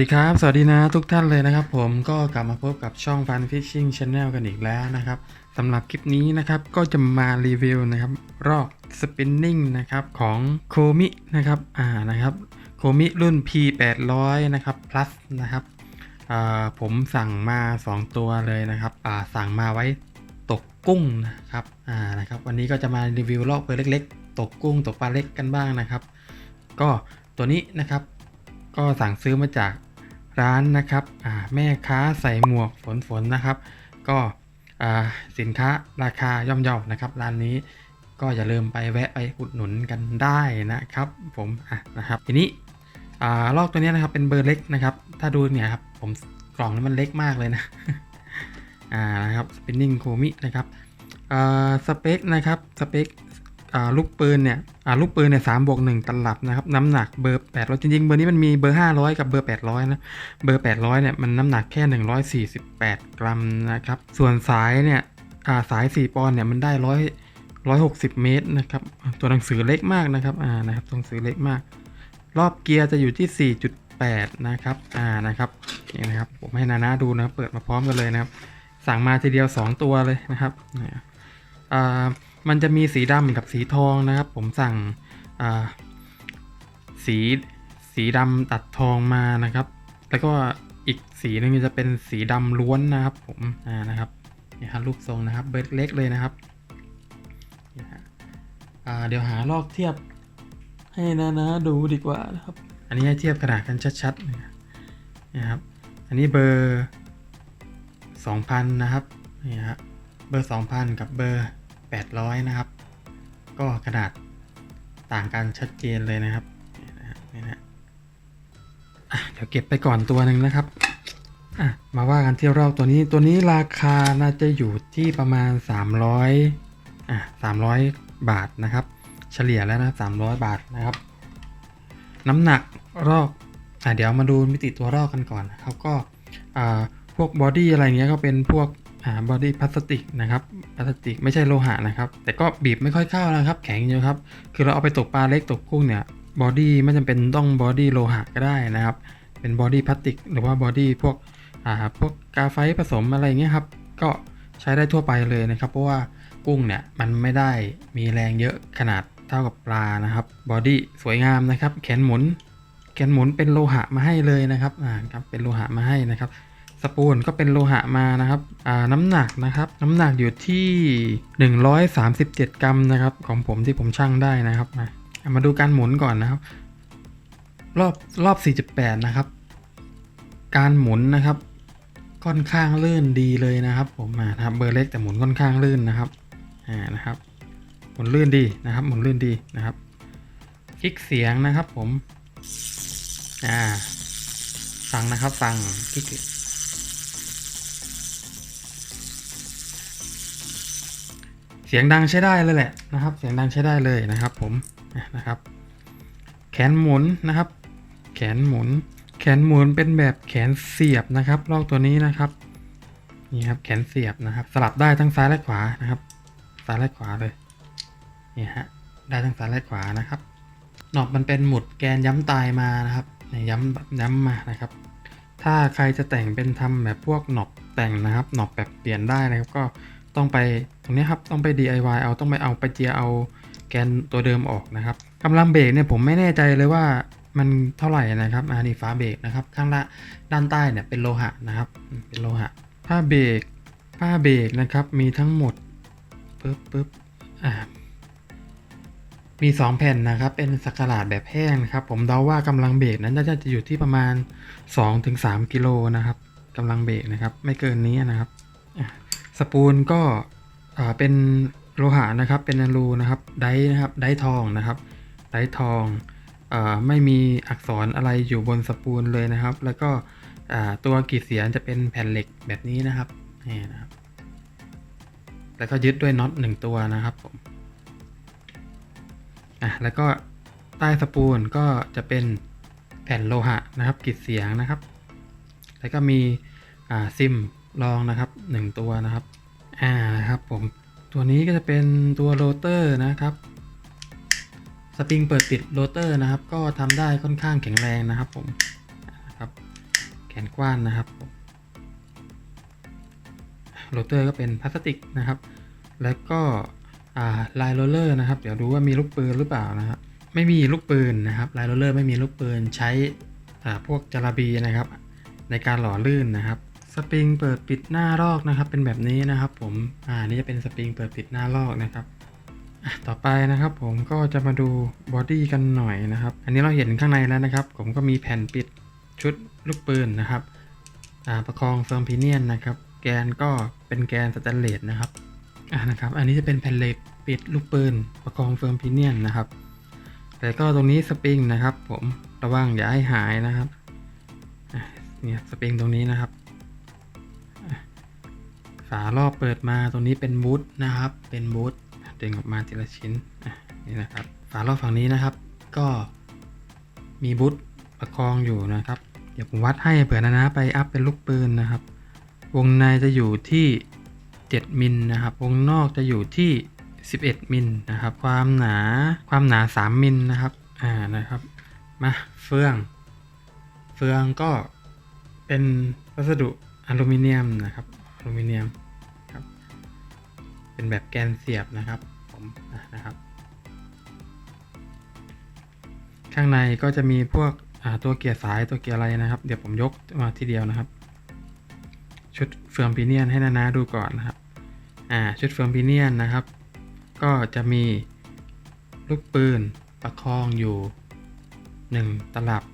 ดีครับ สวัสดีนะทุกท่านเลยนะครับ ผมก็กลับมาพบกับช่อง Fun Fishing Channel กันอีกแล้วนะครับสำหรับคลิปนี้นะครับก็จะมารีวิวนะครับรอกสปินนิ่งนะครับของโคมินะครับอ่านะครับโคมิรุ่น P 8 0 0 นะครับ plus นะครับผมสั่งมา 2 ตัวเลยนะครับสั่งมาไว้ตกกุ้งนะครับอ่านะครับ วันนี้ก็จะมารีวิวลอกเบอร์เล็ก ๆ ตกกุ้งตกปลาเล็กกันบ้างนะครับ ก็ตัวนี้นะครับก็สั่งซื้อมาจาก ร้านนะครับแม่ค้าใส่หมวกฝนฝนนะครับ ก็สินค้าราคาย่อมเยานะครับร้านนี้ก็อย่าลืมไปแวะไปอุดหนุนกันได้นะครับ ผมอะนะครับ ทีนี้ลอกตัวนี้นะครับเป็นเบอร์เล็กนะครับ ถ้าดูเนี่ยครับผมกล่องนี้มันเล็กมากเลยนะอ่านะครับสปินนิ่งโคมินะครับอ่าสเปคนะครับสเปค ลูกปืนเนี่ยลูกปืนเนี่ยสามบวกหนึ่งตลับนะครับน้ำหนักเบอร์แปดร้อยจริงๆเบอร์นี้มันมีเบอร์ห้าร้อยกับเบอร์แปดร้อยนะเบอร์แปดร้อยเนี่ยมันน้ำหนักแค่หนึ่งร้อยสี่สิบแปดกรัมนะครับส่วนสายเนี่ยาสายสี่ปอนด์เนี่ยมันได้ร้อยร้อยหกสิบเมตรนะครับตัวหนังสือเล็กมากนะครับอ่านะครับตัวหนังสือเล็กมาก รอบเกียร์จะอยู่ที่4.8นะครับอ่านะครับนี่นะครับผมให้นานาดูนะเปิดมาพร้อมกันเลยนะครับ สั่งมาทีเดียว2ตัวเลยนะครับเนี่ยอ่า มันจะมีสีดำกับสีทองนะครับ ผมสั่งสีสีดำตัดทองมานะครับ แล้วก็อีกสีหนึงจะเป็นสีดำล้วนนะครับ ผมอ่านะครับนี่ครับรูปทรงนะครับเบิร์ดเล็กเลยนะครับนี่ฮะเดี๋ยวหาลอกเทียบให้นะนะดูดีกว่านะครับ อันนี้ให้เทียบขนาดกันชัดๆนะครับ อันนี้เบอร์ 2,000 นะครับนี่ฮะเบอร์ 2,000 กับเบอร์ 800 นะครับ ก็ขนาดต่างกันชัดเจนเลยนะครับนี่นะเดี๋ยวเก็บไปก่อนตัวหนึ่งนะครับมาว่ากันที่รอบตัวนี้ตัวนี้ราคาน่าจะอยู่ที่ประมาณ 300อะ300 บาทนะครับ เฉลี่ยแล้วนะ 300 บาทนะครับ น้ำหนักรอกอะเดี๋ยวมาดูมิติตัวรอกกันก่อนนะครับก็อ่าพวกบอดี้อะไรเงี้ยก็เป็นพวก บอดี้พลาสติกนะครับพลาสติกไม่ใช่โลหะนะครับ แต่ก็บีบไม่ค่อยเข้านะครับ แข็งอยู่ครับ คือเราเอาไปตกปลาเล็กตกกุ้งเนี่ยบอดี้ไม่จำเป็นต้องบอดี้โลหะก็ได้นะครับ เป็นบอดี้พลาสติกหรือว่าบอดี้พวกอ่าพวกกาไฟผสมอะไรเงี้ยครับ ก็ใช้ได้ทั่วไปเลยนะครับ เพราะว่ากุ้งเนี่ยมันไม่ได้มีแรงเยอะขนาดเท่ากับปลานะครับ บอดี้สวยงามนะครับ แขนหมุน แขนหมุนเป็นโลหะมาให้เลยนะครับอ่าครับเป็นโลหะมาให้นะครับ สปูนก็เป็นโลหะมานะครับอ่าน้ำหนักนะครับ น้ำหนักอยู่ที่ 137 กรัมนะครับ ของผมที่ผมชั่งได้นะครับมาเอามาดูการหมุนก่อนนะครับ รอบรอบ 48 นะครับ การหมุนนะครับ ค่อนข้างลื่นดีเลยนะครับ ผมมานะครับเบอร์เล็กแต่หมุนค่อนข้างลื่นนะครับอ่านะครับ หมุนลื่นดีนะครับ หมุนลื่นดีนะครับ คลิกเสียงนะครับ ผมอ่าฟังนะครับฟังคลิก เสียงดังใช้ได้เลยแหละนะครับ เสียงดังใช้ได้เลยนะครับผมนะครับ แขนหมุนนะครับ แขนหมุน แขนหมุนเป็นแบบแขนเสียบนะครับลอกตัวนี้นะครับนี่ครับแขนเสียบนะครับ สลับได้ทั้งซ้ายและขวานะครับ ซ้ายและขวาเลยนี่ฮะได้ทั้งซ้ายและขวานะครับหนอบมันเป็นหมุดแกนย้ำตายมานะครับเนี่ยย้ำแบบย้ำมานะครับ ถ้าใครจะแต่งเป็นทำแบบพวกหนอบแต่งนะครับหนอบแบบเปลี่ยนได้นะครับก็ ต้องไปตรงนี้ครับต้องไป DIY เอาต้องไปเอาไปเจียเอาแกนตัวเดิมออกนะครับกำลังเบรกเนี่ยผมไม่แน่ใจเลยว่ามันเท่าไหร่นะครับอ่านี่ฝาเบรกนะครับ ข้างละด้านใต้เนี่ยเป็นโลหะนะครับ เป็นโลหะผ้าเบรกผ้าเบรกนะครับมีทั้งหมดปึ๊บปึ๊บอ่ามี 2 แผ่นนะครับ เป็นสักหลาดแบบแห้งนะครับ ผมเดาว่ากำลังเบรกนั้นน่าจะอยู่ที่ประมาณ 2-3กิโลนะครับกำลังเบรกนะครับ ไม่เกินนี้นะครับ สปูลก็เป็นโลหะนะครับ เป็นอลูนะครับไดนะครับไดทองนะครับไดทองอไม่มีอักษรอะไรอยู่บนสปูลเลยนะครับ แล้วก็ตัวกีดเสียงจะเป็นแผ่นเหล็กแบบนี้นะครับนี่นะครับ แล้วก็ยึดด้วยน็อตหนึ่งตัวนะครับผมอะแล้วก็ใต้สปูลก็จะเป็นแผ่นโลหะนะครับกีดเสียงนะครับ แล้วก็มีซิมรองนะครับ หนึ่งตัวนะครับอ่าครับผมตัวนี้ก็จะเป็นตัวโรเตอร์นะครับสปริงเปิดปิดโรเตอร์นะครับ ก็ทำได้ค่อนข้างแข็งแรงนะครับผมนะครับแขนกว้านนะครับโรเตอร์ก็เป็นพลาสติกนะครับ แล้วก็อ่าลายโรเลอร์นะครับ เดี๋ยวดูว่ามีลูกปืนหรือเปล่านะครับไม่มีลูกปืนนะครับลายโรเลอร์ไม่มีลูกปืนใช้พวกจาราบีนะครับ ในการหล่อลื่นนะครับ สปริงเปิดปิดหน้ารอกนะครับ เป็นแบบนี้นะครับผมอ่านี่จะเป็นสปริงเปิดปิดหน้ารอกนะครับต่อไปนะครับผมก็จะมาดูบอดี้กันหน่อยนะครับ อันนี้เราเห็นข้างในแล้วนะครับ ผมก็มีแผ่นปิดชุดลูกปืนนะครับอ่าประคองเฟิร์มพีเนียนนะครับ แกนก็เป็นแกนสแตนเลสนะครับอ่านะครับ อันนี้จะเป็นแผ่นเหล็กปิดลูกปืน ประคองเฟิร์มพีเนียนนะครับแล้วก็ตรงนี้สปริงนะครับ ผมระวังอย่าให้หายนะครับเนี่ยสปริงตรงนี้นะครับ ฝารอบเปิดมาตรงนี้เป็นบูทนะครับ เป็นบูทดึงออกมาทีละชิ้นนี่นะครับ ฝารอบฝั่งนี้นะครับ ก็มีบูทประคองอยู่นะครับ เดี๋ยวผมวัดให้เผื่อนะนะไปอัพเป็นลูกปืนนะครับ วงในจะอยู่ที่ 7มิลนะครับ วงนอกจะอยู่ที่ 11มิลนะครับ ความหนาความหนา 3มิลนะครับอ่านะครับมาเฟืองเฟืองก็เป็นวัสดุอลูมิเนียมนะครับอลูมิเนียม เป็นแบบแกนเสียบนะครับผมนะครับ ข้างในก็จะมีพวกตัวเกียร์สายตัวเกียร์อะไรนะครับ เดี๋ยวผมยกมาทีเดียวนะครับ ชุดเฟืองพีเนียนให้นานาดูก่อนนะครับอ่าชุดเฟืองพีเนียนนะครับ ก็จะมีลูกปืนประคองอยู่ 1 ตลับ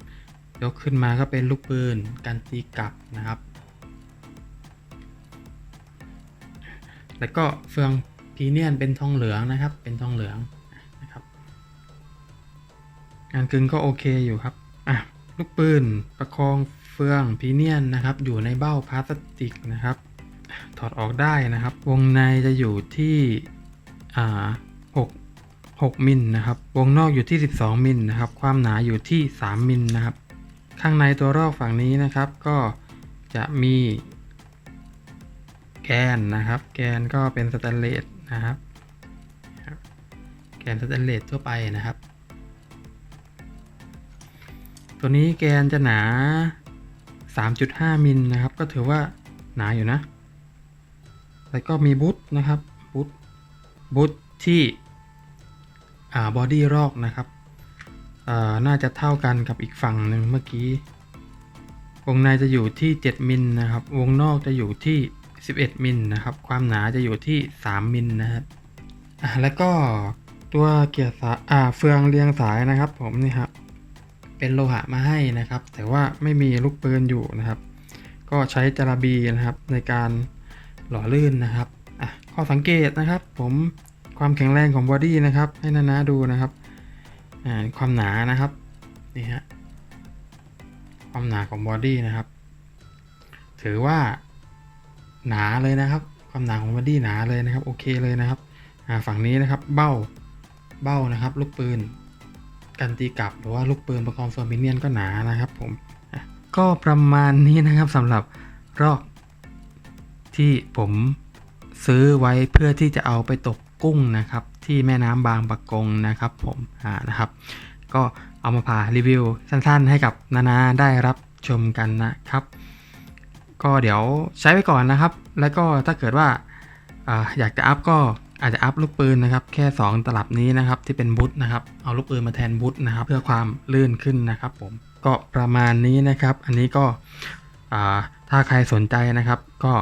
ยกขึ้นมาก็เป็นลูกปืนการตีกลับนะครับ แล้วก็เฟืองพีเนียนเป็นทองเหลืองนะครับ เป็นทองเหลืองนะครับ งานกึ่งก็โอเคอยู่ครับ อะ ลูกปืนประคองเฟืองพีเนียนนะครับ อยู่ในเบ้าพลาสติกนะครับ ถอดออกได้นะครับ วงในจะอยู่ที่อ่า6 6มิลนะครับ วงนอกอยู่ที่ 12มิลนะครับ ความหนาอยู่ที่ 3มิลนะครับ ข้างในตัวรอกฝั่งนี้นะครับ ก็จะมี แกนนะครับ แกนก็เป็นสแตนเลสนะครับ แกนสแตนเลสทั่วไปนะครับ ตัวนี้แกนจะหนา 3.5 มิลนะครับ ก็ถือว่าหนาอยู่นะ แล้วก็มีบูทนะครับบูทบูทที่อ่าบอดี้รอกนะครับอ่าน่าจะเท่ากันกับอีกฝั่งหนึ่งเมื่อกี้ วงในจะอยู่ที่ 7 มิลนะครับ วงนอกจะอยู่ที่ 11มิลนะครับ ความหนาจะอยู่ที่ 3มิลนะครับอ่าแล้วก็ตัวเกียร์สายอ่าเฟืองเรียงสายนะครับ ผมนี่ครับเป็นโลหะมาให้นะครับ แต่ว่าไม่มีลูกปืนอยู่นะครับ ก็ใช้จาราบีนะครับในการหล่อลื่นนะครับอะข้อสังเกตนะครับ ผมความแข็งแรงของบอดี้นะครับ ให้นานาดูนะครับอ่าความหนานะครับนี่ฮะความหนาของบอดี้นะครับ ถือว่า หนาเลยนะครับ ความหนาของบอดี้หนาเลยนะครับโอเคเลยนะครับฝั่งนี้นะครับเบ้าเบ้านะครับ ลูกปืนกันตีกลับหรือว่าลูกปืนประกอบเฟอร์มิเนียนก็หนานะครับผมก็ประมาณนี้นะครับสำหรับรอกที่ผมซื้อไว้เพื่อที่จะเอาไปตกกุ้งนะครับ ที่แม่น้ำบางปะกงนะครับ ผมอ่านะครับ ก็เอามาพารีวิวสั้นๆ ให้กับนานาได้รับชมกันนะครับ ก็เดี๋ยวใช้ไปก่อนนะครับ แล้วก็ถ้าเกิดว่าอยากจะอัพก็อาจจะอัพลูกปืนนะครับ แค่ 2 ตลับนี้นะครับที่เป็นบุ๊ทนะครับ เอาลูกปืนมาแทนบุ๊ทนะครับ เพื่อความลื่นขึ้นนะครับ ผมก็ประมาณนี้นะครับ อันนี้ก็ถ้าใครสนใจนะครับ ก็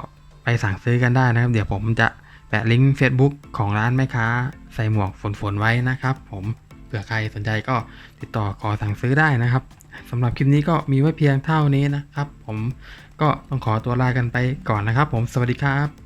ไปสั่งซื้อกันได้นะครับ เดี๋ยวผมจะแปะลิงก์ Facebook ของร้านแม่ค้า ใส่หมวกฝนๆไว้นะครับ ผมเผื่อใครสนใจก็ติดต่อขอสั่งซื้อได้นะครับสำหรับคลิปนี้ก็มีไว้เพียงเท่านี้นะครับ ผม ก็ต้องขอตัวลากันไปก่อนนะครับผมสวัสดีครับ